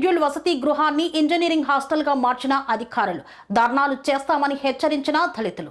Schedule వసతి గృహాన్ని engineering హాస్టల్గా మార్చిన అధికారులు. ధర్నాలు చేస్తామని హెచ్చరించిన దళితులు.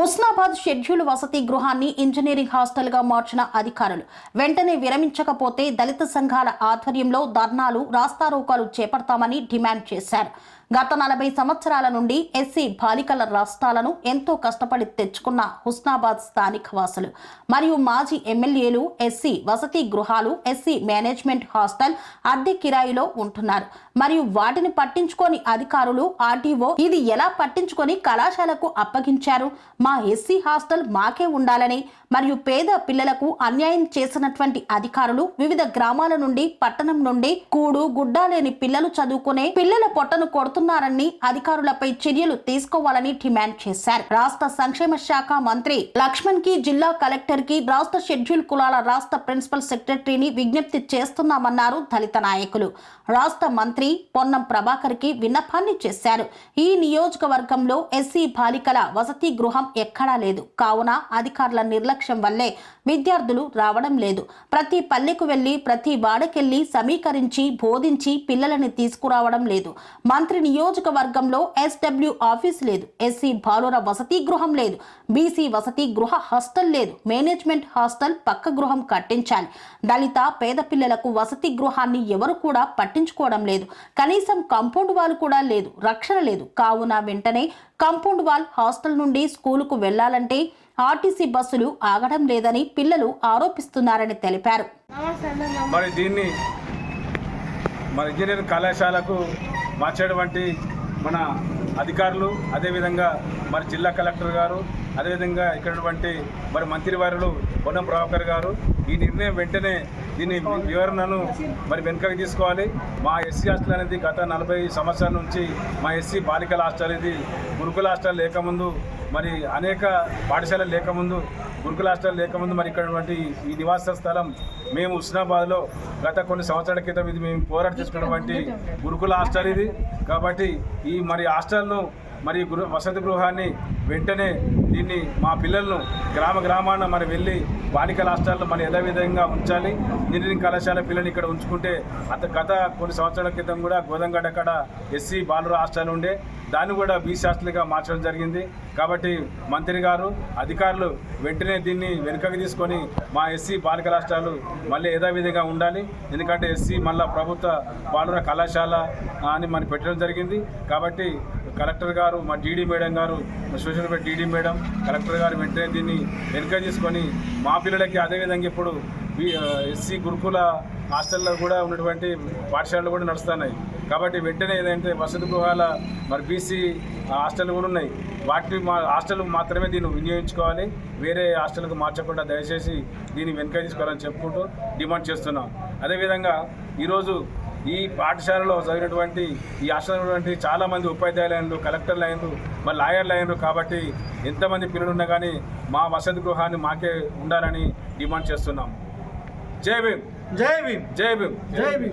హుస్నాబాద్ షెడ్యూల్ వసతి గృహాన్ని ఇంజనీరింగ్ హాస్టల్గా మార్చిన అధికారులు. వెంటనే విరమించకపోతే దళిత సంఘాల ఆధ్వర్యంలో ధర్నాలు రాస్తారోకాలు చేపడతామని డిమాండ్ చేశారు. గత నలభై సంవత్సరాల నుండి ఎస్సీ బాలికల రాష్ట్రాలను ఎంతో కష్టపడి తెచ్చుకున్న హుస్నాబాద్ స్థానిక వాసులు మరియు మాజీ ఎమ్మెల్యేలు ఎస్సీ వసతి గృహాలు ఎస్సీ మేనేజ్మెంట్ హాస్టల్ అద్దె కిరాయిలో ఉంటున్నారు. మరియు వాటిని పట్టించుకొని అధికారులు ఆర్టీఓ ఇది ఎలా పట్టించుకొని కళాశాలకు అప్పగించారు? మా ఎస్సీ హాస్టల్ మాకే ఉండాలని మరియు పేద పిల్లలకు అన్యాయం చేసినటువంటి అధికారులు వివిధ గ్రామాల నుండి పట్టణం నుండి కూడు గుడ్డ లేని పిల్లలు చదువుకునే పిల్లల పొట్టను కొడుతున్నారని అధికారులపై చర్యలు తీసుకోవాలని డిమాండ్ చేశారు. రాష్ట్ర సంక్షేమ శాఖ మంత్రి లక్ష్మణ్కి జిల్లా కలెక్టర్కి రాష్ట్ర షెడ్యూల్ కులాల రాష్ట్ర ప్రిన్సిపల్ సెక్రటరీని విజ్ఞప్తి చేస్తున్నామన్నారు దళిత నాయకులు. రాష్ట్ర మంత్రి పొన్నం ప్రభాకర్కి విన్నపాన్ని చేశారు. ఈ నియోజకవర్గంలో ఎస్సీ బాలికల వసతి గృహం ఎక్కడా లేదు. కావున అధికారుల నిర్లక్ష్యం వల్లే విద్యార్థులు రావడం లేదు. ప్రతి పల్లెకు వెళ్ళి ప్రతి వాడకెళ్ళి సమీకరించి బోధించి పిల్లలని తీసుకురావడం లేదు. మంత్రిని నియోజకవర్గంలో ఎస్డబ్ల్యూ ఆఫీస్ లేదు. ఎస్సీ బాలుర వసతి గృహం లేదు. బీసీ వసతి గృహ హాస్టల్ లేదు. మేనేజ్మెంట్ హాస్టల్ పక్క గృహం కట్టించాలి. దళిత పేద పిల్లలకు వసతి గృహాన్ని ఎవరు కూడా పట్టించుకోవడం లేదు. కనీసం కాంపౌండ్ వాల్ కూడా లేదు. రక్షణ లేదు. కావున వెంటనే కాంపౌండ్ వాల్ హాస్టల్ నుండి స్కూలుకు వెళ్ళాలంటే ఆర్టీసీ బస్సులు ఆగడం లేదని పిల్లలు ఆరోపిస్తున్నారని తెలిపారు. మరి దీన్ని మరి ఇంజనీరింగ్ కళాశాలకు మార్చేటువంటి మన అధికారులు అదేవిధంగా మరి జిల్లా కలెక్టర్ గారు అదేవిధంగా ఇక్కడటువంటి మరి మంత్రివారులు పొన్నం ప్రభాకర్ గారు ఈ నిర్ణయం వెంటనే దీని వివరణను మరి వెనుకకి తీసుకోవాలి. మా ఎస్సీ హాస్టల్ అనేది గత నలభై సంవత్సరాల నుంచి మా ఎస్సీ బాలికల హాస్టల్ ఇది గురుకుల హాస్టల్ లేకముందు మరి అనేక పాఠశాలలు లేకముందు గురుకుల హాస్టల్ లేకముందు మరి ఇక్కడ ఈ నివాస స్థలం మేము హుస్నాబాద్లో గత కొన్ని సంవత్సరాల క్రితం ఇది మేము పోరాట చేసుకున్నటువంటి గురుకుల హాస్టల్ ఇది. కాబట్టి ఈ మరి హాస్టల్ను మరి గృహ వసతి గృహాన్ని వెంటనే దీన్ని మా పిల్లలను గ్రామ గ్రామాన మరి వెళ్ళి బాలిక రాష్ట్రాల్లో మరి యథావిధంగా ఉంచాలి. ఇంజనీరింగ్ కళాశాల పిల్లల్ని ఇక్కడ ఉంచుకుంటే అత గత కొన్ని సంవత్సరాల క్రితం కూడా గోదంగడ అక్కడ ఎస్సీ బాలుర హాస్టల్ ఉండే. దాన్ని కూడా బీసీ హాస్టల్గా మార్చడం జరిగింది. కాబట్టి మంత్రి గారు అధికారులు వెంటనే దీన్ని వెనుకకి తీసుకొని మా ఎస్సీ బాలిక రాష్ట్రాలు మళ్ళీ యథావిధంగా ఉండాలి. ఎందుకంటే ఎస్సీ మళ్ళా ప్రభుత్వ బాలుర కళాశాల అని మనం పెట్టడం జరిగింది. కాబట్టి కలెక్టర్ గారు మా డీడీ మేడం గారు social media DD madam collector గారు వెంటనే దీన్ని ఎన్కరేజ్ తీసుకొని మా పిల్లలకి అదేవిధంగా ఇప్పుడు ఎస్సీ గురుకుల హాస్టల్లో కూడా ఉన్నటువంటి పాఠశాలలు కూడా నడుస్తున్నాయి. కాబట్టి వెంటనే ఏదంటే వసతి గృహాల మరి బీసీ హాస్టల్ కూడా ఉన్నాయి వాటిని మా హాస్టల్ మాత్రమే దీన్ని వినియోగించుకోవాలి. వేరే హాస్టల్కు మార్చకుండా దయచేసి దీన్ని వెనుక తీసుకోవాలని చెప్పుకుంటూ డిమాండ్ చేస్తున్నాం. అదేవిధంగా ఈరోజు ఈ పాఠశాలలో చదివినటువంటి ఈ ఉన్నటువంటి చాలామంది ఉపాధ్యాయులు అయినరు కలెక్టర్లు అయినరు మరి లాయర్లు అయినరు కాబట్టి ఎంతమంది పిల్లలు ఉన్నా కానీ మా వసతి గృహాన్ని మాకే ఉండాలని డిమాండ్ చేస్తున్నాం. జై భీమ్. జై భీమ్. జై భీమ్. జై Bhim.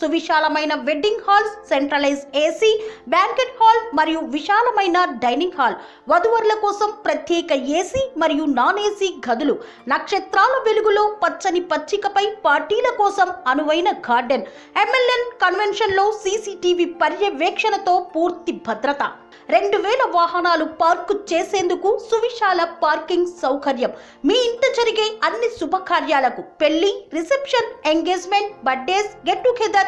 సువిశాలమైన wedding halls centralise AC banquet hall మరియు విశాలమైన డైనింగ్ హాల్. వధువరుల కోసం ప్రత్యేక ఏసీ మరియు నాన్ ఏసీ గదులు. నక్షత్రాల వెలుగులో పచ్చని పచ్చికపై పార్టీల కోసం అనువైన గార్డెన్. ఎంఎల్ఎన్ కన్వెన్షన్లో సీసీటీవీ పర్యవేక్షణతో పూర్తి భద్రత. రెండు వేల వాహనాలు పార్కు చేసేందుకు సువిశాల పార్కింగ్ సౌకర్యం. మీ ఇంట జరిగే అన్ని శుభకార్యాలకు పెళ్ళి reception engagement birthdays get together